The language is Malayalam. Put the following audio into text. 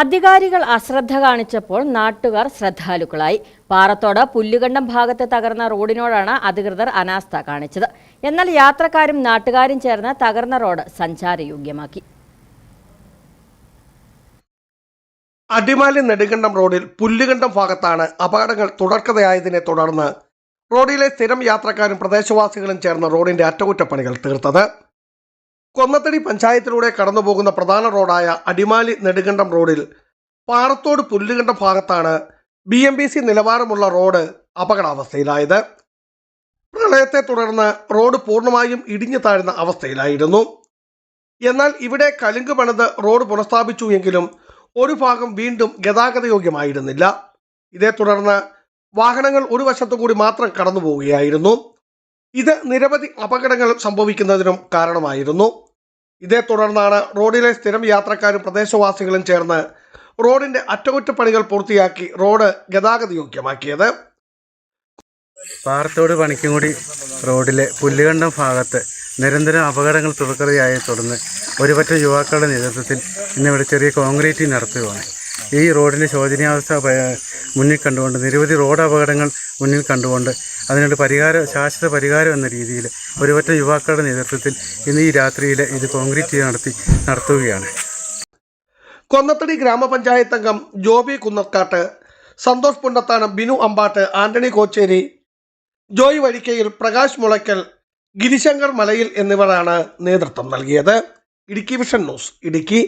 അധികാരികൾ അശ്രദ്ധ കാണിച്ചപ്പോൾ നാട്ടുകാർ ശ്രദ്ധാലുക്കളായി. പാറത്തോട് പുല്ലുകണ്ടം ഭാഗത്ത് തകർന്ന റോഡിനോടാണ് അധികൃതർ അനാസ്ഥ കാണിച്ചത്. എന്നാൽ യാത്രക്കാരും നാട്ടുകാരും ചേർന്ന് തകർന്ന റോഡ് സഞ്ചാരയോഗ്യമാക്കി. അടിമാലി നെടുങ്കണ്ടം റോഡിൽ പുല്ലുകണ്ടം ഭാഗത്താണ് അപകടങ്ങൾ തുടർക്കഥയായതിനെ തുടർന്ന് റോഡിലെ സ്ഥിരം യാത്രക്കാരും പ്രദേശവാസികളും ചേർന്ന് റോഡിന്റെ അറ്റകുറ്റപ്പണികൾ തീർത്തത്. കൊന്നത്തടി പഞ്ചായത്തിലൂടെ കടന്നുപോകുന്ന പ്രധാന റോഡായ അടിമാലി നെടുകണ്ടം റോഡിൽ പാറത്തോട് പുല്ലുകണ്ട ഭാഗത്താണ് ബി എം ബി സി നിലവാരമുള്ള റോഡ് അപകടാവസ്ഥയിലായത്. പ്രളയത്തെ തുടർന്ന് റോഡ് പൂർണമായും ഇടിഞ്ഞു താഴ്ന്ന അവസ്ഥയിലായിരുന്നു. എന്നാൽ ഇവിടെ കലുങ്ക് പണിത് റോഡ് പുനഃസ്ഥാപിച്ചു എങ്കിലും ഒരു ഭാഗം വീണ്ടും ഗതാഗതയോഗ്യമായിരുന്നില്ല. ഇതേ തുടർന്ന് വാഹനങ്ങൾ ഒരു വശത്തു കൂടി മാത്രം കടന്നു പോവുകയായിരുന്നു ഇത് നിരവധി അപകടങ്ങൾ സംഭവിക്കുന്നതിനും കാരണമായിരുന്നു. ഇതേ തുടർന്നാണ് റോഡിലെ സ്ഥിരം യാത്രക്കാരും പ്രദേശവാസികളും ചേർന്ന് റോഡിന്റെ അറ്റകുറ്റപ്പണികൾ പൂർത്തിയാക്കി റോഡ് ഗതാഗത യോഗ്യമാക്കിയത്. പാറത്തോട് പണിക്കുംകൂടി റോഡിലെ പുല്ലുകണ്ടം ഭാഗത്ത് നിരന്തരം അപകടങ്ങൾ തുടർക്കഥയായെ തുടർന്ന് ഒരുപറ്റം യുവാക്കളുടെ നേതൃത്വത്തിൽ ഇന്നിവിടെ ചെറിയ കോൺക്രീറ്റിംഗ് നടത്തുകയാണ്. ഈ റോഡിന്റെ ശോചനീയാവസ്ഥ മുന്നിൽ കണ്ടുകൊണ്ട് നിരവധി റോഡ് അപകടങ്ങൾ മുന്നിൽ കണ്ടുകൊണ്ട് അതിനൊരു പരിഹാരം ശാശ്വത പരിഹാരം എന്ന രീതിയിൽ ഒരുപറ്റം യുവാക്കളുടെ നേതൃത്വത്തിൽ ഇന്ന് ഈ രാത്രിയിൽ ഇത് കോൺക്രീറ്റ് നടത്തി നടത്തുകയാണ്. കൊന്നത്തടി ഗ്രാമപഞ്ചായത്ത് അംഗം ജോബി കുന്നക്കാട്ട് സന്തോഷ് പുണ്ടത്താനം ബിനു അമ്പാട്ട് ആന്റണി കോച്ചേരി ജോയ് വഴിക്കയിൽ പ്രകാശ് മുളയ്ക്കൽ ഗിരിശങ്കർ മലയിൽ എന്നിവരാണ് നേതൃത്വം നൽകിയത്. Idukki vision news Idukki.